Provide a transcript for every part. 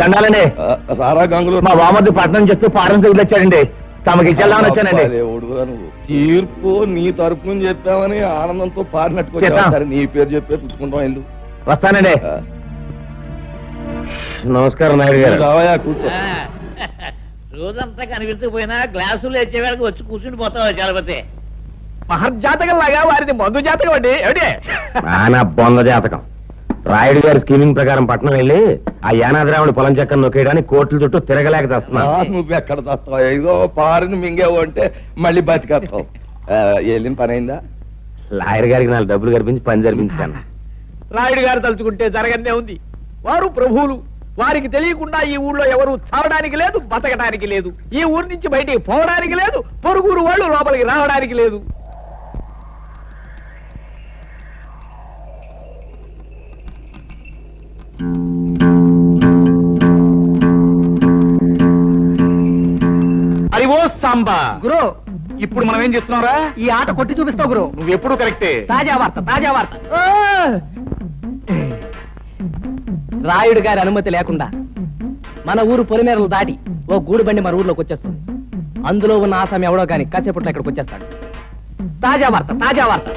దండాలండి రారా గంగులు. మా బామర్ది పట్నం చేస్తూ పారం తగిలొచ్చాడండి తమకి ఇచ్చేద్దామని వచ్చానండి. తీర్పు నీ తరపున చెప్పామని ఆనందంతో పారినట్టుకు వచ్చావు. చేద్దాం. సరే నీ పేరు చెప్పే పుచ్చుకుంటాం ఇల్లు. వస్తానండి. నమస్కారం నాయుడు గారు. రావయా కూర్చో. రోజంతా కనిపించకపోయినా గ్లాసులు వచ్చేవాళ్ళకి వచ్చి కూర్చుని పోతావు చలపతి? మహర్జాతకం లాగా వారిది మందు జాతకం అండి. ఏమిటి? బొంద జాతకం. రాయుడు గారి స్కీమింగ్ ప్రకారం పట్నం వెళ్ళి ఆ యానాదిరాముడి పొలం చెక్కను నొక్కేయడానికి కోట్ల చుట్టూ తిరగలేక ఆ, తెస్తున్నాను నువ్వు ఎక్కడ తస్తావు? ఏదో పారిని మింగావు అంటే మళ్ళీ బతికేస్తావు. వెళ్ళిన పని అయిందా? లాయర్ గారికి నాలుగు డబ్బులు కనిపించి పని జరిపించాను. రాయుడు గారు తలుచుకుంటే జరగనే ఉంది. వారు ప్రభువులు. వారికి తెలియకుండా ఈ ఊళ్ళో ఎవరు చావడానికి లేదు బతకడానికి లేదు. ఈ ఊరి నుంచి బయటికి పోవడానికి లేదు పొరుగురు వాళ్ళు లోపలికి రావడానికి లేదు. అరివో సాంబా. గురు. ఇప్పుడు మనం ఏం చేస్తున్నారా ఈ ఆట కొట్టి చూపిస్తావు గురు. నువ్వు ఎప్పుడు కరెక్టే. తాజా వార్త తాజా వార్త. రాయుడు గారి అనుమతి లేకుండా మన ఊరు పొలిమేరలు దాటి ఓ గూడు బండి మన ఊర్లోకి వచ్చేస్తుంది. అందులో ఉన్న ఆసామి ఎవడో గాని కాసేపట్లో ఇక్కడికి వచ్చేస్తాడు. తాజా వార్త తాజా వార్త.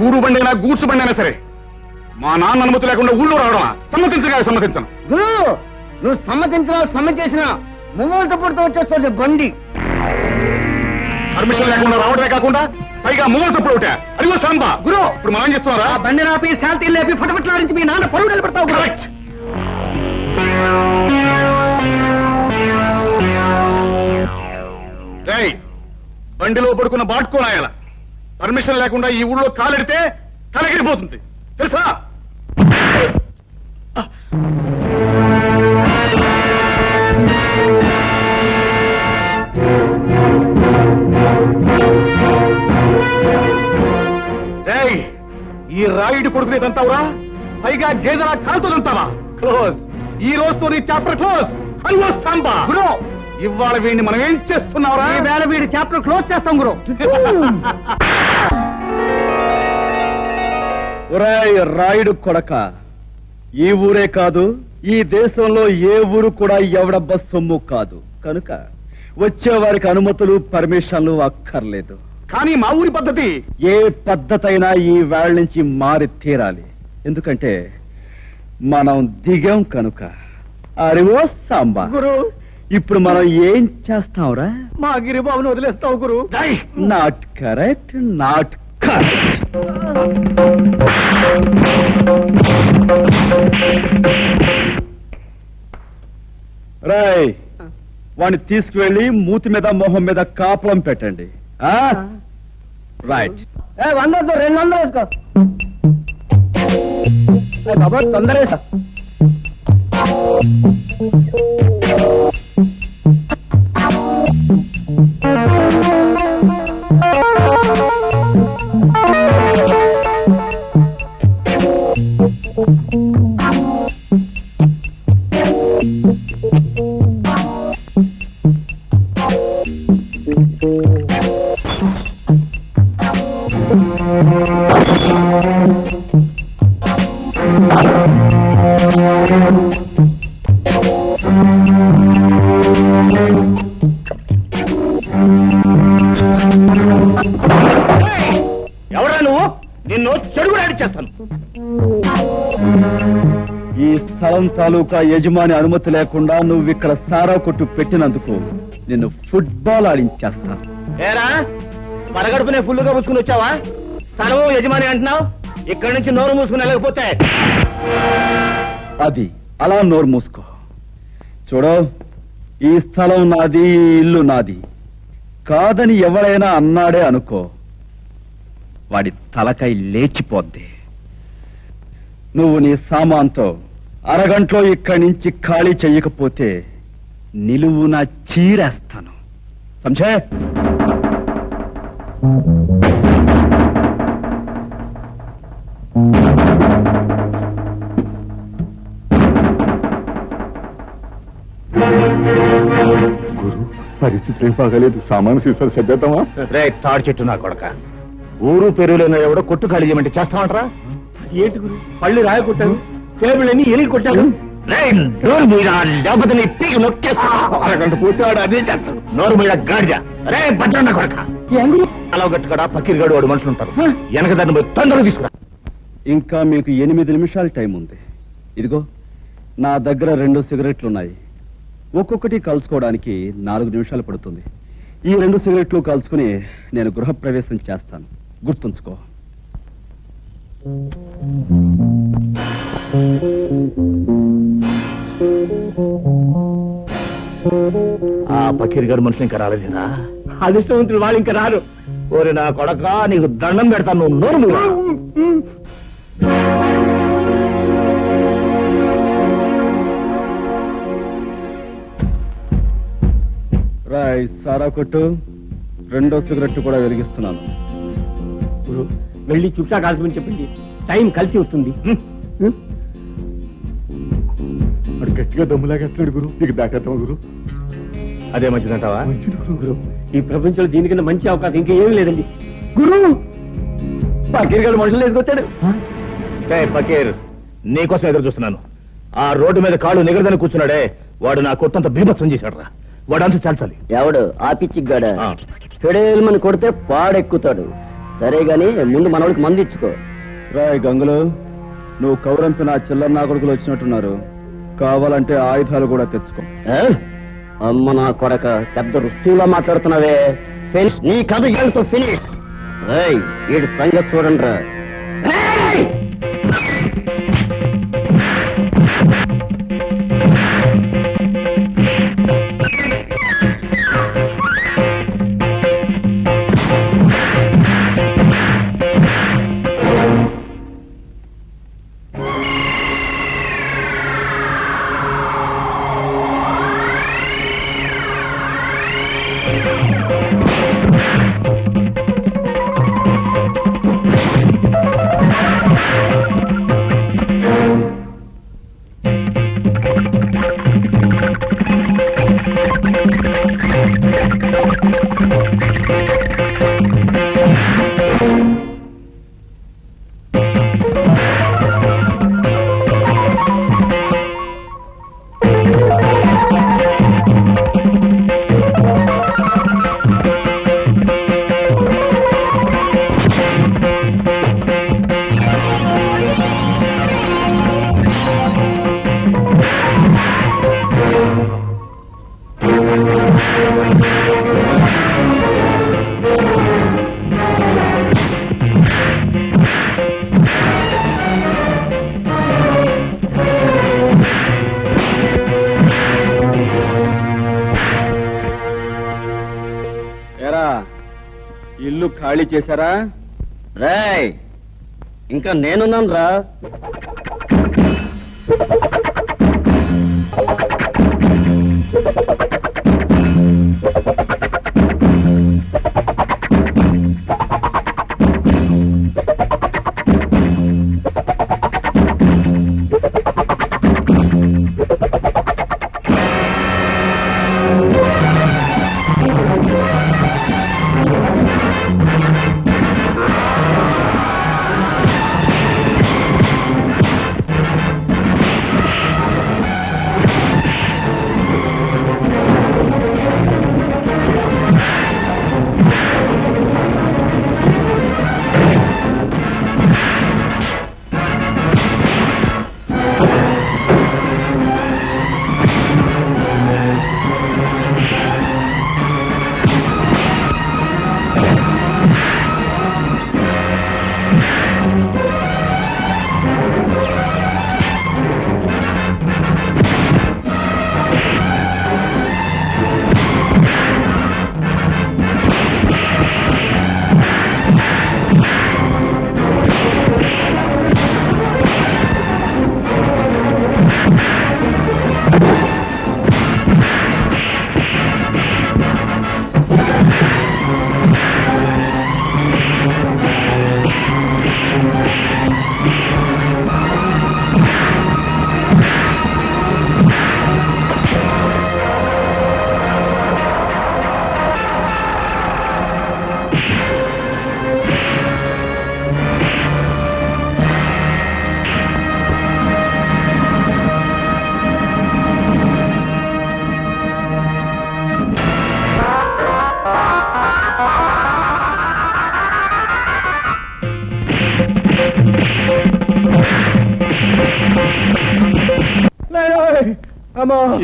గూడు బండి అయినా గూడ్సు బండి అయినా సరే మా నాన్న అనుమతి లేకుండా ఊళ్ళో రావడమా? సమ్మతించగా సమ్మతించను. గురు నువ్వు సమ్మతించినా సమ్మ చేసినా ముంగోళ్ళతో పుడుతూ వచ్చేస్తుంది బండి పర్మిషన్ లేకుండా రావడమే కాకుండా పైగా మూగలు తప్పుడు ఒకటే. అడిగో సాంబా. గురు. ఇప్పుడు మనం చేస్తున్నారా? ఆ బండి నాపి శాంతి లేపి ఫటఫట్లాడించి మీ నాన్న పరువు నిలబెడతావు గురు. కరెక్ట్ రేయ్, బండిలో పడుకున్న బాట్కోనాయాల పర్మిషన్ లేకుండా ఈ ఊళ్ళో కాలెడితే తలగిరిపోతుంది. తెలుసా? ఈ రాయుడి కొడుకునే తంతావురా పైగా గేదెల కాలుతో తంతావా క్లోజ్ ఈ రోజుతో నీ చాప్టర్ క్లోజ్. హలో సాంబా! గురు! ఇవాళ వీడిని మనం ఏం చేస్తున్నావురా? ఈ వేళ వీడి చాప్టర్ క్లోజ్ చేస్తాం గురు. ఒరేయ్ రాయుడు కొడక. ఈ ఊరే కాదు ఈ దేశంలో ఏ ఊరు కూడా ఎవడబ్బ సొమ్ము కాదు. కనుక వచ్చే వారికి అనుమతులు పర్మిషన్లు అక్కర్లేదు. కానీ మా ఊరి పద్ధతి ఏ పద్ధతైనా ఈ వేళ నుంచి మారి తీరాలి. ఎందుకంటే మనం దిగాం కనుక. అరివో సాంబా. గురు. ఇప్పుడు మనం ఏం చేస్తాంరా మా గిరిబాబును వదిలేస్తావు గురు. Not correct not correct. Roy వాడిని తీసుకువెళ్ళి మూతి మీద మొహం మీద కాపురం పెట్టండి. రైట్ వంద రెండు వందలు వేసుకో. బాబా తొందర వేసా తాలూకా యజమాని అనుమతి లేకుండా నువ్వు ఇక్కడ సారా కొట్టు పెట్టినందుకు నిన్ను ఫుట్బాల్ ఆడించేస్తాను ఏరా? పడగడుపునే ఫుల్లుగా పుచ్చుకుని వచ్చావా? స్థలము యజమాని అంటున్నావు? ఇక్కడి నుంచి నోరు మూసుకుని వెళ్ళకపోతే? అది అలా నోరు మూసుకో. చూడు ఈ స్థలం నాది ఈ ఇల్లు నాది. కాదని ఎవరైనా అన్నాడే అనుకో వాడి తలకై లేచిపోద్ది. నువ్వు నీ సామాన్తో అరగంటలో ఇక్కడి నుంచి ఖాళీ చెయ్యకపోతే నిలువున చీరేస్తాను. సంజయ్! పరిస్థితి ఏం బాగలేదు. సామాను సీసాలు సర్దేద్దామా? రే తాడు చెట్టు నా కొడక. ఊరు పెరుగులేని ఎవడో కొట్టు ఖాళీ చేయమంటే చేస్తామంటరా? ఏంటి గురు? పళ్ళు రాయ కొట్టాను టేబుల్ ఎలిగి కొట్టాను నోరు మీద లేకపోతే నీ పీకి నొక్కేస్తా అరగంట అదే చేస్తాడు. నోరు మీద గాడిద. రే భద్రన్న కొడక అలా గట్టుకడా పకీర్ వాడు మనుషులు ఉంటారు. వెనక దాన్ని పోయి తొందరగా తీసుకురా. ఇంకా మీకు ఎనిమిది నిమిషాల టైం ఉంది. ఇదిగో నా దగ్గర రెండు సిగరెట్లు ఉన్నాయి. ఒక్కొక్కటి కలుసుకోవడానికి నాలుగు నిమిషాలు పడుతుంది. ఈ రెండు సిగరెట్లు కలుసుకుని నేను గృహప్రవేశం చేస్తాను. గుర్తుంచుకో. గారు మనుషులు ఇంకా రాలేదురా అదృష్టవంతులు వాళ్ళు ఇంకా రారు. ఓరి నా కొడక నీకు దండం పెడతాను నువ్వు నోరు మూయరా. రాయ్ సారా కొట్టు. రెండో సిగరెట్ కూడా వెలిగిస్తున్నాను. వెళ్ళి చుట్టా కాల్చమని చెప్పండి టైం కలిసి వస్తుంది. గట్టిగా దమ్ములాగేస్తున్నాడు గురు. నీకు దాటేద్దాం గురు? అదే మంచిదంటావా ఈ ప్రపంచంలో దీనికన్నా మంచి అవకాశం ఇంకా ఏమీ లేదండి. గురు పకీర్ గారు మనుషులు వేసుకొచ్చాడు ఏ పకీర్ నీకోసం ఎదురు చూస్తున్నాను. ఆ రోడ్డు మీద కాళ్ళు నిగరదని కూర్చున్నాడే. వాడు నా కొట్టంత బీభత్సం చేశాడు రా వాడు అంతా చాల్చాలి. ఎవడు? ఆ పిచ్చిగాడ ఆ. ఫెడేల్మని కొడితే పాడెక్కుతాడు. సరే గాని ముందు మనోడికి మందు ఇచ్చుకో. రాయ్ గంగులు నువ్వు కౌరంపిన చిల్లర నా కొడుకులు వచ్చినట్టున్నారు. కావాలంటే ఆయుధాలు కూడా తెచ్చుకో. ఏ? అమ్మ నా కొడక పెద్ద రుస్తువులా మాట్లాడుతున్నావే. నీ కథ ఏంటో ఫినిష్ ఏయ్ వీడి సంగతి చూడండి ఖాళీ చేశారా? రాయ్ ఇంకా నేనున్నాను రా.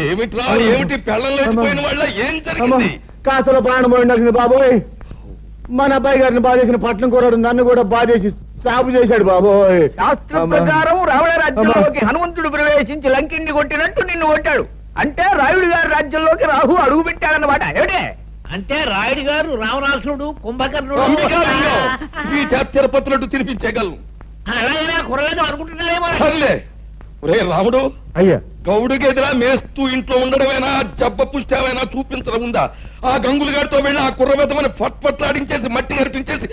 ఏమిట్రా? ఏమిటి? పెళ్ళం లేచిపోయిన వాళ్ళ ఏం అమ్మో. జరిగింది? కాసులో ప్రాణం పోయింది బాబోయ్. మన అబ్బాయి గారిని బాధేసిన పట్నం కూరడు నన్ను కూడా బాధేసి సాగు చేశాడు బాబోయ్. శాస్త్ర అమ్మా. ప్రకారం రావణ రాజ్యంలోకి. హనుమంతుడు ప్రవేశించి లంకిని కొట్టినట్టు నిన్ను కొట్టాడు. అంటే రాయుడు గారి రాజ్యంలోకి రాహు అడుగు పెట్టాడన్నమాట. ఏమిటే? అంటే రాయుడు గారు రావణాసుడు కుంభకర్ణుడు. ఈ తినిపించేయగలను. అలాగే కురలేదు అనుకుంటున్నారేమో. ఒరే రాముడు అయ్యా. గౌడుకి ఎదురా మేస్తూ ఇంట్లో ఉండడమేనా జబ్బ పుష్టామైనా చూపించడం ఉందా? ఆ గంగులు గారితో వెళ్ళి ఆ కుర్రబెద్దమని పట్ పట్లాడించేసి మట్టి కనిపించేసి